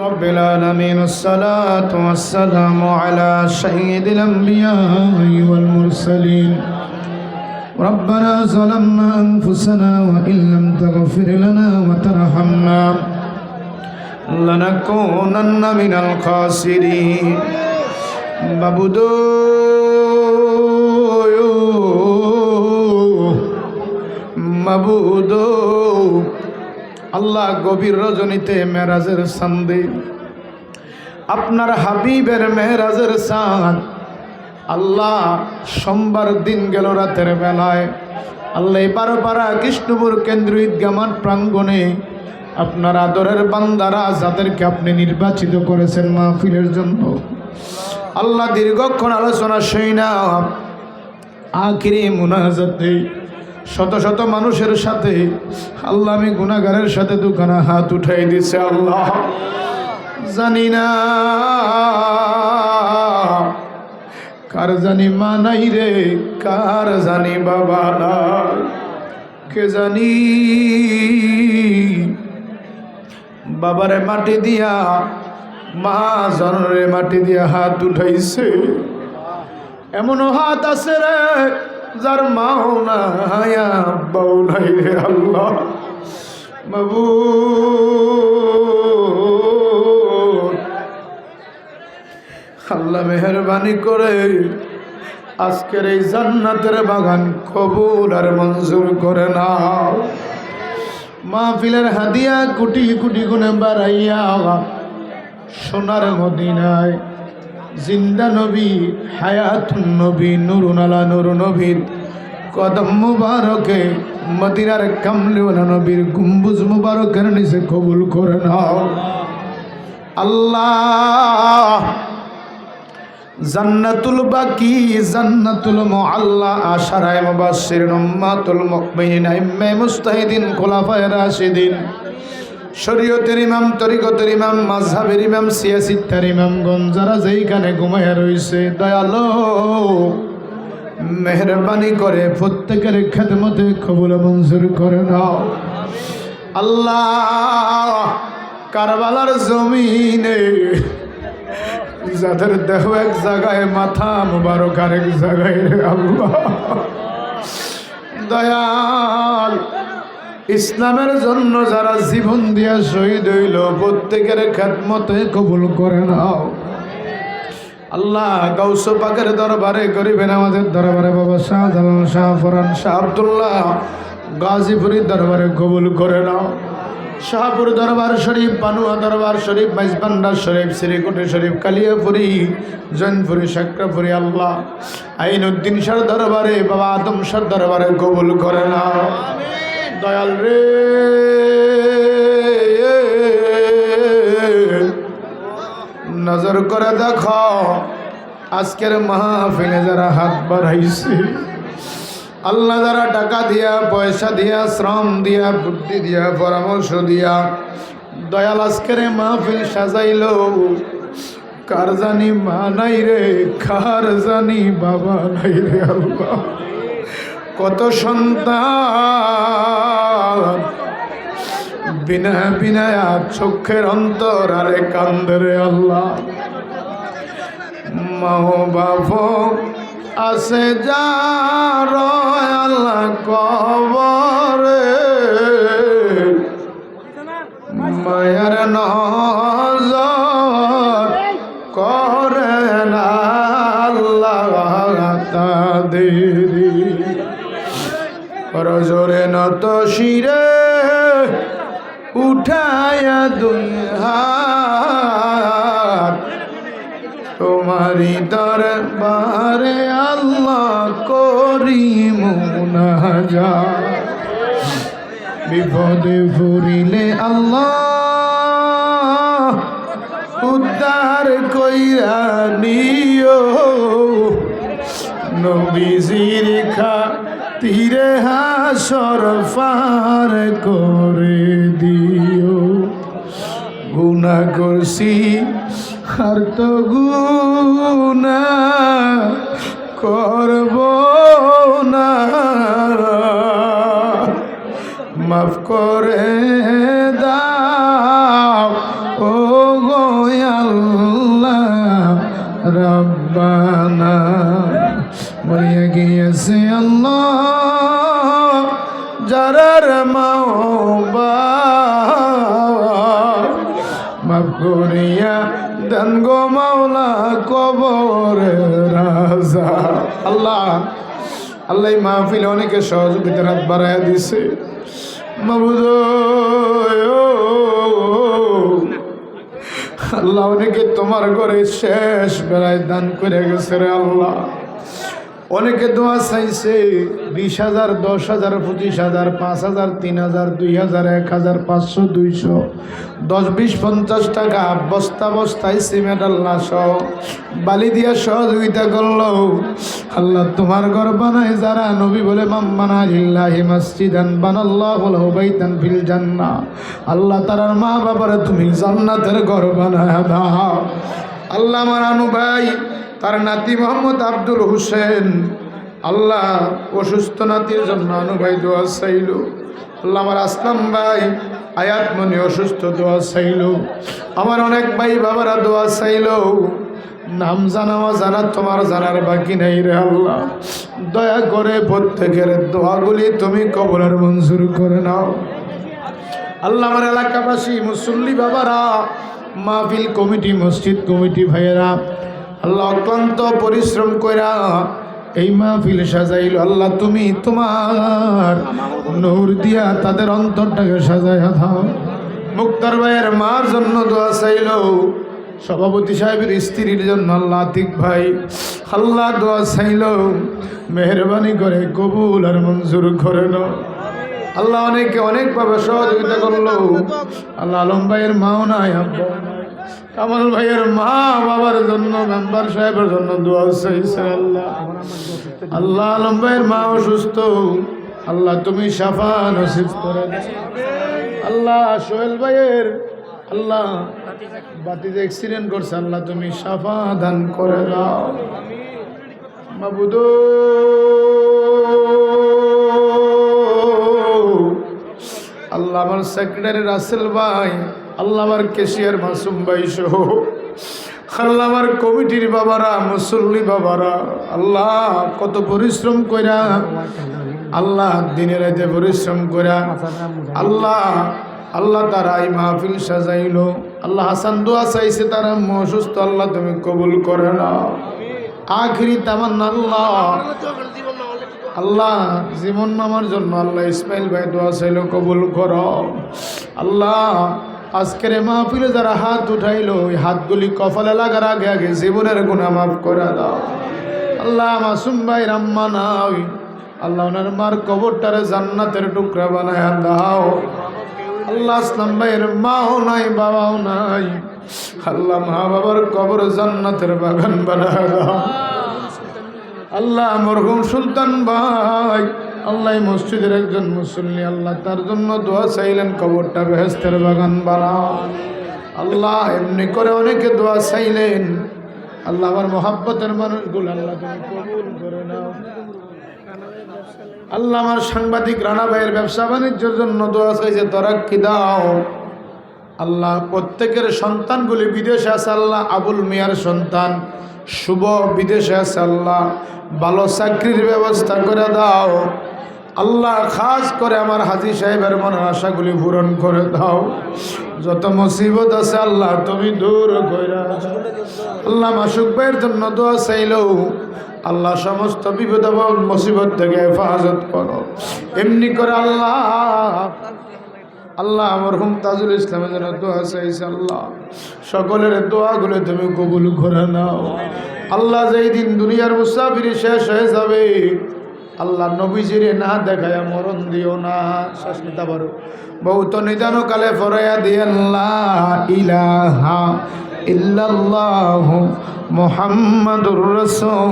رب العالمين الصلاة والسلام على سيد الأنبياء والمرسلين. ربنا ظلمنا أنفسنا وإن لم تغفر لنا وترحمنا لنكونن من الخاسرين. بابدو مبودو আল্লাহ গভীর রজনীতে মেরাজের সান্দে। আপনার হাবিবের মেহরাজের সান। আল্লাহ সোমবার দিন গেল রাতের বেলায়। আল্লাহ বারোপাড়া কৃষ্ণপুর কেন্দ্র ঈদগামার প্রাঙ্গণে আপনার আদরের বান্দারা যাদেরকে আপনি নির্বাচিত করেছেন মাহফিলের জন্য। আল্লাহ দীর্ঘক্ষণ আলোচনা সই না। আখিরি মুনাজাতে শত শত মানুষের সাথে আল্লাহ আমি গুনাগারের সাথে দুখানা হাত উঠাই দিছে আল্লাহ। জানি না কার জানি মা নাই রে, কার জানি বাবা না কে জানি বাবারে মাটি দিয়া, মা জনরে মাটি দিয়া হাত উঠাইছে। এমনও হাত আছে রে যার মাও নাই রে আল্লাহ। বাবু আল্লাহ মেহরবানি করে আজকের এই জান্নাতের বাগান কবুল আর মঞ্জুর করে নাও। মাহফিলের হাদিয়া কুটি কুটি গুণে বাড়াইয়া সোনার মদিনায় জিন্দা নবী, হায়াতুন নবী, নুরুন আলা নুর নবীর কদম মুবারকে, মদিনার কামলিওয়ালা নবীর গুম্বুজ মুবারকের নিচে কবুল করে নাও। আল্লাহ, জান্নাতুল বাকি, জান্নাতুল মুআল্লা, আশারায়ে মুবাশশিরিন, উম্মাতুল মুমিনিন আইম্মে মুস্তাহিদিন খোলাফায়ে রাশিদিন। শরীয়তের ইমাম, তরিকতের ইমাম মাঝহাবের ইমাম, সিয়াসিত্তার ইমামগণ যারা যেইখানে ঘুমাইয়া রইছে, দয়াল, মেহরবানি করে প্রত্যেকের খেদমতে কবুল মঞ্জুর করে নাও। আল্লাহ কারবালার জমিনে যাদের দেহ এক জায়গায়, মাথা মুবারক আরেক জায়গায় আল্লাহ। দয়াল ইসলামের জন্য যারা জীবন দিয়া শহীদ হইল, প্রত্যেকের খেদমতে কবুল করে নাও। আল্লাহ গৌস পাকের দরবারে করিবেন আমাদের দরবারে, বাবা শাহজালাল শাহ ফরান শাহ, আবদুল্লাহ গাজীপুরীর দরবারে কবুল করে নাও। শাহপুর দরবার শরীফ, পানুয়া দরবার শরীফ মাইজবান্ডার শরীফ, শ্রীকুটি শরীফ, কালিয়াপুরি, জৈনপুরি, সাকরাপুরি, আল্লাহ আইনুদ্দিন শাহ দরবারে, বাবা আদম শাহ দরবারে কবুল করে নাও। দয়াল রে। নজর করে দেখো, আজকের মাহফিলে যারা হাত বাড়াইছে, আল্লাহ যারা টাকা দিয়া, পয়সা দিয়া, শ্রম দিয়া, বুদ্ধি দিয়া, পরামর্শ দিয়া দয়াল আজকের মাহফিল সাজাইল। কার জানি মা নাই রে, কার জানি বাবা নাই রে আল্লাহ। কত সন্তান। বিনা বিনা চক্ষের অন্তর আরে কান্দরে আল্লাহ। মাও বাপ আছে যার আল্লাহ কবরে। নত শিরে উঠায়া দুই হাত তোমারি দরবারে আল্লাহ করি মুনাজা বিপদে ফুরিলে আল্লাহ উদ্ধার কইরা নিও। নবীজির খা তীরে হাসর পার করে দিও। গুনা করছি, আর তো গুনা করব না। মাফ করে দাও ও আল্লাহ, রব্বানা। মরিয়া গিয়েছে আল্লাহ। মাওবা মাফ করিয়া দেন গো মাওলা কবর রাজা। আল্লাহ আল্লাহ মাহফিলে অনেকে সহযোগিতার হাত বাড়াইয়া দিছে। মাবুদ আল্লাহ অনেকে তোমার ঘরে শেষ বেলায় দান করে গেছে রে আল্লাহ। অনেকে দোয়া চাইছে, বিশ হাজার, দশ হাজার, পঁচিশ হাজার, পাঁচ হাজার, তিন হাজার, দুই হাজার, এক হাজার, পাঁচশো, দুইশো, দশ, বিশ, পঞ্চাশ টাকা, বস্তা বস্তায় সিমেন্ট, আল্লাহ সহ বালি দিয়া সহযোগিতা করল। আল্লাহ তোমার ঘর বানায় যারা নবী বলে মাম্মানা লিল্লাহি মসজিদান বানাল্লাহ বাইতান ফিল জান্না আল্লাহ তারার মা বাবারা তুমি জান্নাতের ঘর বানায় দাও। আল্লাহ আমার আনু ভাই, তার নাতি মোহাম্মদ আব্দুল হোসেন। আল্লাহ অসুস্থ নাতির জন্য আনু ভাই দোয়া চাইল। আল্লাহ আমার আসলাম ভাই, আয়াত মনে অসুস্থ দোয়া চাইল। আমার অনেক ভাই বাবারা দোয়া চাইল। নাম জানাওয়া জানা তোমার জানার বাকি নেই রে আল্লাহ। দয়া করে প্রত্যেকের দোয়াগুলি তুমি কবরের মঞ্জুর করে নাও। আল্লাহ আমার এলাকাবাসী, মুসল্লি বাবারা মাহফিল কমিটি, মসজিদ কমিটি ভাইয়েরা, আল্লাহ অক্লান্ত পরিশ্রম কইরা এই মাহফিল সাজাইল। আল্লাহ তুমি তোমার নূর দিয়া তাদের অন্তরটাকে সাজাইয়া দাও। মুক্তার ভাইয়ের মার জন্য দোয়া চাইল। সভাপতি সাহেবের স্ত্রীর জন্য আল্লাহ আতিক ভাই আল্লাহ দোয়া চাইল। মেহরবানি করে কবুল আর মঞ্জুর করে নাও। আল্লাহ অনেকে অনেকভাবে সহযোগিতা করল। আল্লাহ আলম ভাইয়ের মাও নাই আব্বাও নাই। কামাল ভাইয়ের মা বাবার জন্য, মেম্বার সাহেবের জন্য চাইছে আল্লাহ। আল্লাহ আলম ভাইয়ের মা অসুস্থ। আল্লাহ তুমি সাফা নসিব করে। আল্লাহ সোহেল ভাইয়ের, আল্লাহ বাতিতে অ্যাক্সিডেন্ট করছে, আল্লাহ তুমি সাফা দান করে দাও। মাবুদো। আল্লাহ আমার সেক্রেটারি রাসেল ভাই, আল্লাহ আমার কেশিয়ার মাসুম ভাই সহ। আল্লাহ আমার কমিটির বাবারা, মুসল্লি বাবারা, আল্লাহ কত পরিশ্রম কইরা, আল্লাহ দিনে রাতে পরিশ্রম কইরা, আল্লাহ আল্লাহ তারা এই মাহফিল সাজাইলো। আল্লাহ হাসান দোয়া চাইছে তারা আম্মু, অসুস্থ আল্লাহ তুমি কবুল করে না আখিরি তামান্না আল্লাহ। আল্লাহ, জীবন নামার জন্য আল্লাহ ইসমাইল ভাই দোয়া চাইল, কবুল কর। আল্লাহ, আজকের মাহফিলে যারা হাত উঠাইলো, ওই হাতগুলি কপালে লাগার আগে আগে জীবনের গুণা মাফ করে দাও। আল্লাহ, মাসুম ভাই রাম্মা নাই। আল্লাহ, ওনার মার কবরটারে জান্নাতের টুকরা বানায় দাও। আল্লাহ, আসলাম ভাইয়ের মাও নাই, বাবাও নাই। আল্লাহ মা বাবার কবর জান্নাতের বাগান বানায় দাও। আল্লাহ মরহুম সুলতান ভাই, আল্লাহ মসজিদের একজন মুসল্লি, আল্লাহ তার জন্য দোয়া চাইলেন কবরটা বেহেস্তের বাগান বানাও আল্লাহ এমনি করে অনেকে দোয়া চাইলেন। আল্লাহ আমার মহাব্বতের মানুষগুলো আল্লাহ তুমি কবুল করে নাও। আল্লাহ আমার সাংবাদিক রানা ভাইয়ের ব্যবসা বাণিজ্যের জন্য দোয়া চাইছে, তোরা কি দাও? আল্লাহ প্রত্যেকের সন্তানগুলি বিদেশে আছে আল্লাহ, আবুল মিয়ার সন্তান, শুভ বিদেশে আছে আল্লাহ, ভালো চাকরির ব্যবস্থা করে দাও। আল্লাহ খাস করে আমার হাজি সাহেবের মনের আশাগুলি পূরণ করে দাও। যত মুসিবত আছে আল্লাহ তুমি দূর করে আল্লাহ মাসুক ভাইয়ের জন্য দোয়া চাইলেও আল্লাহ সমস্ত বিপদ মুসিবত থেকে হেফাজত করো। এমনি করে আল্লাহ আল্লাহ আমার হুম তাজুল ইসলামের জন্য দোয়া চাইছে আল্লাহ। সকলের দোয়াগুলো তুমি কবুল করে নাও। আল্লাহ যেই দিন দুনিয়ার মুসাফিরি শেষ হয়ে যাবে, আল্লাহ নবীজিরে না দেখায় মরণ দিও না। শ্বাস নিতে পারো। বহুত নিদান কালে ফরাইয়া দিয়ে আল্লাহ ইলাহা ইল্লাল্লাহু মুহাম্মাদুর রাসূল।